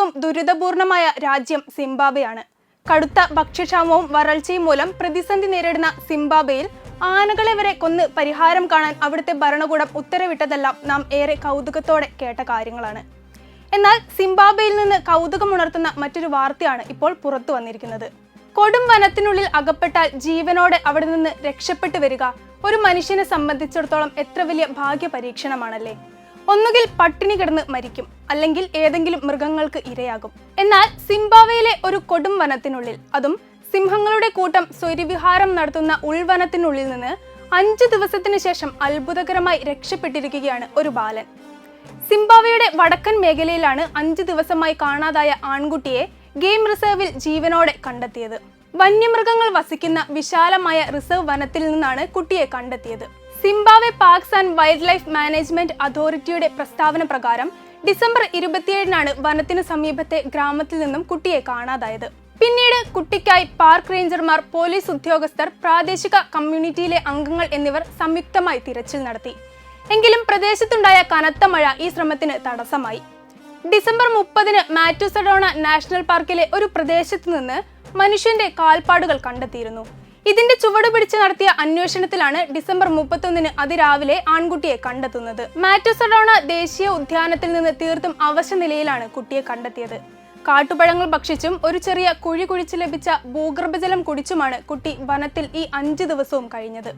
ഏറ്റവും ദുരിതപൂർണമായ രാജ്യം സിംബാബ്വെയാണ്. കടുത്ത ഭക്ഷ്യക്ഷാമവും വരൾച്ചയും മൂലം പ്രതിസന്ധി നേരിടുന്ന സിംബാബ്വെയിൽ ആനകളെ വരെ കൊന്ന് പരിഹാരം കാണാൻ അവിടുത്തെ ഭരണകൂടം ഉത്തരവിട്ടതെല്ലാം നാം ഏറെ കൗതുകത്തോടെ കേട്ട കാര്യങ്ങളാണ്. എന്നാൽ സിംബാബ്വെയിൽ നിന്ന് കൗതുകമുണർത്തുന്ന മറ്റൊരു വാർത്തയാണ് ഇപ്പോൾ പുറത്തു വന്നിരിക്കുന്നത്. കൊടും വനത്തിനുള്ളിൽ അകപ്പെട്ടാൽ ജീവനോടെ അവിടെ നിന്ന് രക്ഷപ്പെട്ടു വരിക ഒരു മനുഷ്യനെ സംബന്ധിച്ചിടത്തോളം എത്ര വലിയ ഭാഗ്യ പരീക്ഷണമാണല്ലേ ഒന്നുകിൽ പട്ടിണി കിടന്ന് മരിക്കും അല്ലെങ്കിൽ ഏതെങ്കിലും മൃഗങ്ങൾക്ക് ഇരയാകും. എന്നാൽ സിംബാവയിലെ ഒരു കൊടും വനത്തിനുള്ളിൽ അതും സിംഹങ്ങളുടെ കൂട്ടം സ്വൈര്യവിഹാരം നടത്തുന്ന ഉൾവനത്തിനുള്ളിൽ നിന്ന് അഞ്ചു ദിവസത്തിനു ശേഷം അത്ഭുതകരമായി രക്ഷപ്പെട്ടിരിക്കുകയാണ് ഒരു ബാലൻ. സിംബാവയുടെ വടക്കൻ മേഖലയിലാണ് അഞ്ചു ദിവസമായി കാണാതായ ആൺകുട്ടിയെ ഗെയിം റിസർവിൽ ജീവനോടെ കണ്ടെത്തിയത്. വന്യമൃഗങ്ങൾ വസിക്കുന്ന വിശാലമായ റിസർവ് വനത്തിൽ നിന്നാണ് കുട്ടിയെ കണ്ടെത്തിയത്. Zimbabwe parks and wildlife management അതോറിറ്റിയുടെ പ്രസ്താവന പ്രകാരം ഡിസംബർ ഇരുപത്തിയേഴിനാണ് വനത്തിനു സമീപത്തെ ഗ്രാമത്തിൽ നിന്നും കുട്ടിയെ കാണാതായത്. പിന്നീട് കുട്ടിക്കായി പാർക്ക് റേഞ്ചർമാർ പോലീസ് ഉദ്യോഗസ്ഥർ പ്രാദേശിക കമ്മ്യൂണിറ്റിയിലെ അംഗങ്ങൾ എന്നിവർ സംയുക്തമായി തിരച്ചിൽ നടത്തി. എങ്കിലും പ്രദേശത്തുണ്ടായ കനത്ത മഴ ഈ ശ്രമത്തിന് തടസ്സമായി. ഡിസംബർ മുപ്പതിന് മാറ്റുസഡോണ നാഷണൽ പാർക്കിലെ ഒരു പ്രദേശത്ത് നിന്ന് മനുഷ്യന്റെ കാൽപ്പാടുകൾ കണ്ടെത്തിയിരുന്നു. ഇതിന്റെ ചുവട് പിടിച്ച് നടത്തിയ അന്വേഷണത്തിലാണ് ഡിസംബർ മുപ്പത്തൊന്നിന് അതിരാവിലെ ആൺകുട്ടിയെ കണ്ടെത്തുന്നത്. മാറ്റോസഡോണ ദേശീയ ഉദ്യാനത്തിൽ നിന്ന് തീർത്തും അവശ നിലയിലാണ് കുട്ടിയെ കണ്ടെത്തിയത്. കാട്ടുപഴങ്ങൾ ഭക്ഷിച്ചും ഒരു ചെറിയ കുഴി കുഴിച്ച് ലഭിച്ച ഭൂഗർഭജലം കുടിച്ചുമാണ് കുട്ടി വനത്തിൽ ഈ അഞ്ചു ദിവസവും കഴിഞ്ഞത്.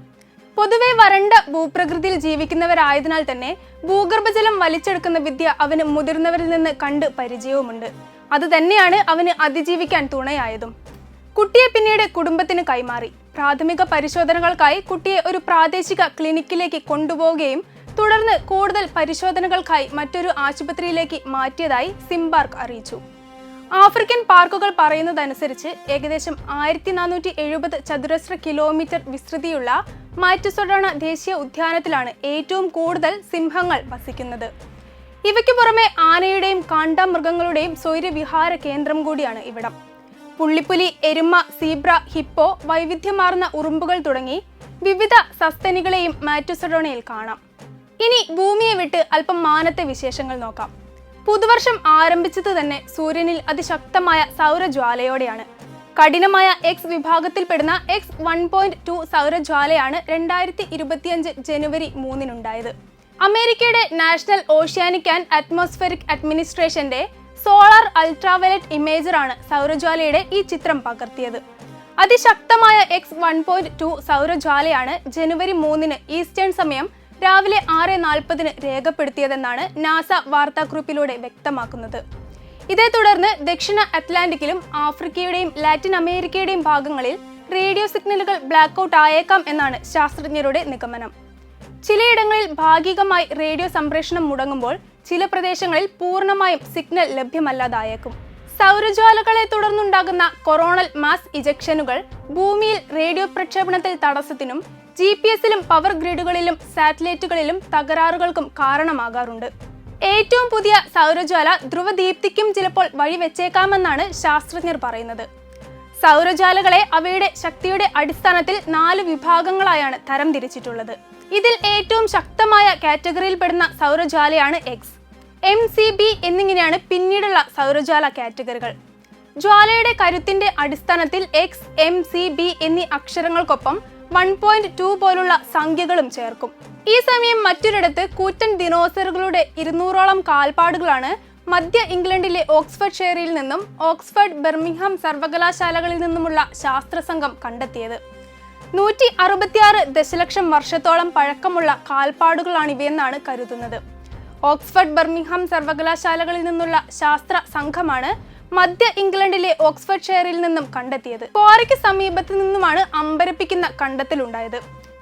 പൊതുവെ വരണ്ട ഭൂപ്രകൃതിയിൽ ജീവിക്കുന്നവരായതിനാൽ തന്നെ ഭൂഗർഭജലം വലിച്ചെടുക്കുന്ന വിദ്യ അവന് മുതിർന്നവരിൽ നിന്ന് കണ്ട് പരിചയവുമുണ്ട്. അത് തന്നെയാണ് അവന് അതിജീവിക്കാൻ തുണയായതും. കുട്ടിയെ പിന്നീട് കുടുംബത്തിന് കൈമാറി. പ്രാഥമിക പരിശോധനകൾക്കായി കുട്ടിയെ ഒരു പ്രാദേശിക ക്ലിനിക്കിലേക്ക് കൊണ്ടുപോവുകയും തുടർന്ന് കൂടുതൽ പരിശോധനകൾക്കായി മറ്റൊരു ആശുപത്രിയിലേക്ക് മാറ്റിയതായി സിംബാർക്ക് അറിയിച്ചു. ആഫ്രിക്കൻ പാർക്കുകൾ പറയുന്നതനുസരിച്ച് ഏകദേശം ആയിരത്തി നാനൂറ്റി എഴുപത് ചതുരശ്ര കിലോമീറ്റർ വിസ്തൃതിയുള്ള മാറ്റുസൊഡോണ ദേശീയ ഉദ്യാനത്തിലാണ് ഏറ്റവും കൂടുതൽ സിംഹങ്ങൾ വസിക്കുന്നത്. ഇവയ്ക്ക് പുറമെ ആനയുടെയും കാണ്ടാമൃഗങ്ങളുടെയും സ്വൈര്യവിഹാര കേന്ദ്രം കൂടിയാണ് ഇവിടം. പുള്ളിപ്പുലി എരുമ സീബ്ര ഹിപ്പോ വൈവിധ്യമാർന്ന ഉറുമ്പുകൾ തുടങ്ങി വിവിധ സസ്തനികളെയും മാറ്റുസഡോണയിൽ കാണാം. ഇനി ഭൂമിയെ വിട്ട് അല്പം മാനത്തെ വിശേഷങ്ങൾ നോക്കാം. പുതുവർഷം ആരംഭിച്ചത് തന്നെ സൂര്യനിൽ അതിശക്തമായ സൗരജ്വാലയോടെയാണ്. കഠിനമായ എക്സ് വിഭാഗത്തിൽപ്പെടുന്ന എക്സ് വൺ പോയിന്റ് ടു സൗരജ്വാലയാണ് രണ്ടായിരത്തി ഇരുപത്തിയഞ്ച് ജനുവരി മൂന്നിനുണ്ടായത്. അമേരിക്കയുടെ നാഷണൽ ഓഷ്യാനിക് ആൻഡ് അറ്റ്മോസ്ഫെറിക് അഡ്മിനിസ്ട്രേഷന്റെ സോളാർ അൾട്രാവയലറ്റ് ഇമേജറാണ് സൗരജ്വാലയുടെ ഈ ചിത്രം പകർത്തിയത്. അതിശക്തമായ എക്സ് വൺ പോയിന്റ് ടു സൗരജ്വാലയാണ് ജനുവരി മൂന്നിന് ഈസ്റ്റേൺ സമയം രാവിലെ ആറ് നാൽപ്പതിന് രേഖപ്പെടുത്തിയതെന്നാണ് നാസ വാർത്താക്കുറിപ്പിലൂടെ വ്യക്തമാക്കുന്നത്. ഇതേ തുടർന്ന് ദക്ഷിണ അറ്റ്ലാന്റിക്കിലും ആഫ്രിക്കയുടെയും ലാറ്റിൻ അമേരിക്കയുടെയും ഭാഗങ്ങളിൽ റേഡിയോ സിഗ്നലുകൾ ബ്ലാക്ക് ഔട്ട് ആയേക്കാം എന്നാണ് ശാസ്ത്രജ്ഞരുടെ നിഗമനം. ചിലയിടങ്ങളിൽ ഭാഗികമായി റേഡിയോ സംപ്രേഷണം മുടങ്ങുമ്പോൾ ചില പ്രദേശങ്ങളിൽ പൂർണമായും സിഗ്നൽ ലഭ്യമല്ലാതായേക്കും. സൗരജ്വാലകളെ തുടർന്നുണ്ടാകുന്ന കൊറോണൽ മാസ് ഇജക്ഷനുകൾ ഭൂമിയിൽ റേഡിയോ പ്രക്ഷേപണത്തിൽ തടസ്സത്തിനും ജി പി എസിലും പവർ ഗ്രിഡുകളിലും സാറ്റലൈറ്റുകളിലും തകരാറുകൾക്കും കാരണമാകാറുണ്ട്. ഏറ്റവും പുതിയ സൗരജ്വാല ധ്രുവദീപ്തിക്കും ചിലപ്പോൾ വഴിവെച്ചേക്കാമെന്നാണ് ശാസ്ത്രജ്ഞർ പറയുന്നത്. സൗരജാലകളെ അവയുടെ ശക്തിയുടെ അടിസ്ഥാനത്തിൽ നാല് വിഭാഗങ്ങളായാണ് തരം തിരിച്ചിട്ടുള്ളത് ഇതിൽ ഏറ്റവും ശക്തമായ കാറ്റഗറിയിൽപ്പെടുന്ന സൗരജാലയാണ് എക്സ് എം സി ബി എന്നിങ്ങനെയാണ് പിന്നീടുള്ള സൗരജാല കാറ്റഗറികൾ. ജ്വാലയുടെ കരുത്തിന്റെ അടിസ്ഥാനത്തിൽ എക്സ് എം സി ബി എന്നീ അക്ഷരങ്ങൾക്കൊപ്പം വൺ പോയിന്റ് ടു പോലുള്ള സംഖ്യകളും ചേർക്കും. ഈ സമയം മറ്റൊരിടത്ത് കൂറ്റൻ ദിനോസറുകളുടെ ഇരുന്നൂറോളം കാൽപ്പാടുകളാണ് മധ്യ ഇംഗ്ലണ്ടിലെ ഓക്സ്ഫർഡ് ഷെയറിൽ നിന്നും ഓക്സ്ഫർഡ് ബെർമിംഗ്ഹാം സർവകലാശാലകളിൽ നിന്നുമുള്ള ശാസ്ത്ര സംഘം കണ്ടെത്തിയത്. നൂറ്റി അറുപത്തിയാറ് ദശലക്ഷം വർഷത്തോളം പഴക്കമുള്ള കാൽപ്പാടുകളാണിവയെന്നാണ് കരുതുന്നത്. ഓക്സ്ഫർഡ് ബെർമിംഗ്ഹാം സർവകലാശാലകളിൽ നിന്നുള്ള ശാസ്ത്ര സംഘമാണ് മധ്യ ഇംഗ്ലണ്ടിലെ ഓക്സ്ഫർഡ് ഷെയറിൽ നിന്നും കണ്ടെത്തിയത്. ക്വാറിക്ക് സമീപത്ത് നിന്നുമാണ് അമ്പരപ്പിക്കുന്ന കണ്ടെത്തലുണ്ടായത്.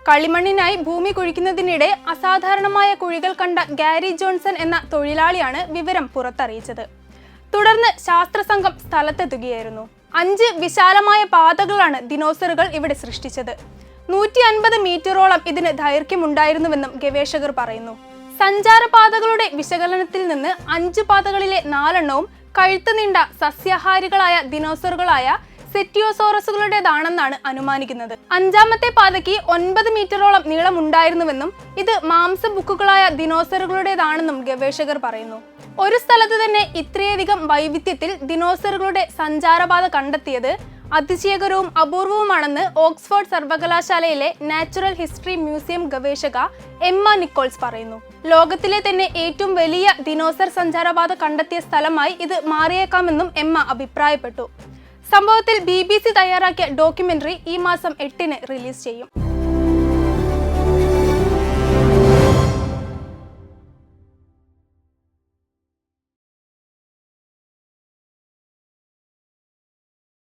കളിമണ്ണിനായി ഭൂമി കുഴിക്കുന്നതിനിടെ അസാധാരണമായ കുഴികൾ കണ്ട ഗാരി ജോൺസൺ എന്ന തൊഴിലാളിയാണ് വിവരം പുറത്തറിയിച്ചത്. തുടർന്ന് ശാസ്ത്രസംഘം സ്ഥലത്തെത്തുകയായിരുന്നു. അഞ്ച് വിശാലമായ പാതകളാണ് ദിനോസറുകൾ ഇവിടെ സൃഷ്ടിച്ചത്. നൂറ്റി അൻപത് മീറ്ററോളം ഇതിന് ദൈർഘ്യമുണ്ടായിരുന്നുവെന്നും ഗവേഷകർ പറയുന്നു. സഞ്ചാരപാതകളുടെ വിശകലനത്തിൽ നിന്ന് അഞ്ച് പാതകളിലെ നാലെണ്ണവും കഴുത്ത് നീണ്ട സസ്യാഹാരികളായ ദിനോസറുകളായ സെറ്റിയോസോറസുകളുടേതാണെന്നാണ് അനുമാനിക്കുന്നത്. അഞ്ചാമത്തെ പാതയ്ക്ക് ഒൻപത് മീറ്ററോളം നീളമുണ്ടായിരുന്നുവെന്നും ഇത് മാംസബുക്കുകളായ ദിനോസറുകളുടേതാണെന്നും ഗവേഷകർ പറയുന്നു. ഒരു സ്ഥലത്ത് തന്നെ ഇത്രയധികം വൈവിധ്യത്തിൽ ദിനോസറുകളുടെ സഞ്ചാരപാത കണ്ടെത്തിയത് അതിശയകരവും അപൂർവവുമാണെന്ന് ഓക്സ്ഫോർഡ് സർവകലാശാലയിലെ നാച്ചുറൽ ഹിസ്റ്ററി മ്യൂസിയം ഗവേഷക എമ്മ നിക്കോൾസ് പറയുന്നു. ലോകത്തിലെ തന്നെ ഏറ്റവും വലിയ ദിനോസർ സഞ്ചാരപാത കണ്ടെത്തിയ സ്ഥലമായി ഇത് മാറിയേക്കാമെന്നും എമ്മ അഭിപ്രായപ്പെട്ടു. സംഭവത്തിൽ ബി തയ്യാറാക്കിയ ഡോക്യുമെന്ററി ഈ മാസം എട്ടിന് റിലീസ് ചെയ്യും.